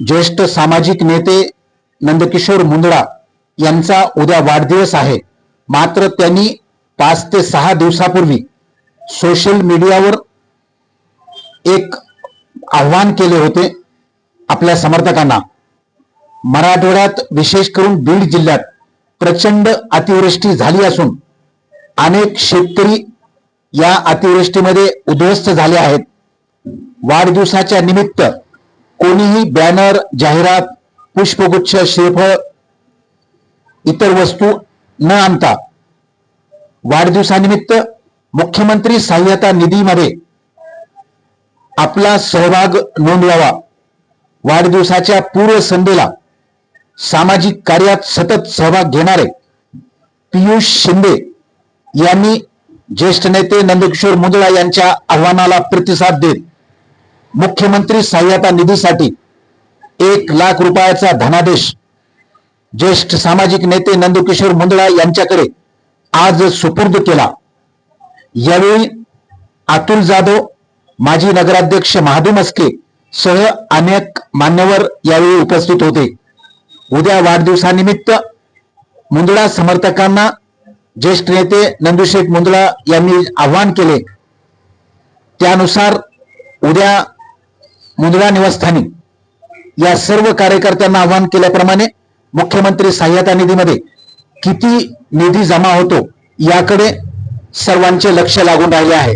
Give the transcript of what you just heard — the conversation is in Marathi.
ज्येष्ठ सामाजिक नेते नंदकिशोर मुंदडा यांचा उद्या वाढदिवस आहे. मात्र त्यांनी पाच ते सहा दिवसापूर्वी सोशल मीडियावर एक आव्हान केले होते आपल्या समर्थकांना. मराठवाड्यात विशेष करून बीड जिल्ह्यात प्रचंड अतिवृष्टी झाली असून अनेक शेतकरी या अतिवृष्टीमध्ये उद्ध्वस्त झाले आहेत. वाढदिवसाच्या निमित्त कोणीही बॅनर जाहिरात पुष्पगुच्छ श्रीफळ इतर वस्तू न आणता वाढदिवसानिमित्त मुख्यमंत्री सहाय्यता निधीमध्ये आपला सहभाग नोंदवावा. वाढदिवसाच्या पूर्वसंध्येला सामाजिक कार्यात सतत सहभाग घेणारे पियुष शिंदे यांनी ज्येष्ठ नेते नंदकिशोर मुंदळा यांच्या आव्हानाला प्रतिसाद देत मुख्यमंत्री सहाय्यता निधीसाठी एक लाख रुपयाचा धनादेश. ज्येष्ठ सामाजिक नेते नंदकिशोर मुंदळा यांच्याकडे आज सुपूर्द केला. यावेळी अतुल जाधव माजी नगराध्यक्ष महादेव मस्के सह अनेक मान्यवर यावेळी उपस्थित होते. उद्या वाढदिवसानिमित्त मुंदळा समर्थकांना ज्येष्ठ नेते नंदुशेठ मुंदळा यांनी आवाहन केले. त्यानुसार उद्या मुंदडा निवासस्थानी या सर्व कार्यकर्त्यांना आवाहन केल्याप्रमाणे मुख्यमंत्री सहाय्यता निधीमध्ये किती निधी जमा होतो याकडे सर्वांचे लक्ष लागून राहिले आहे.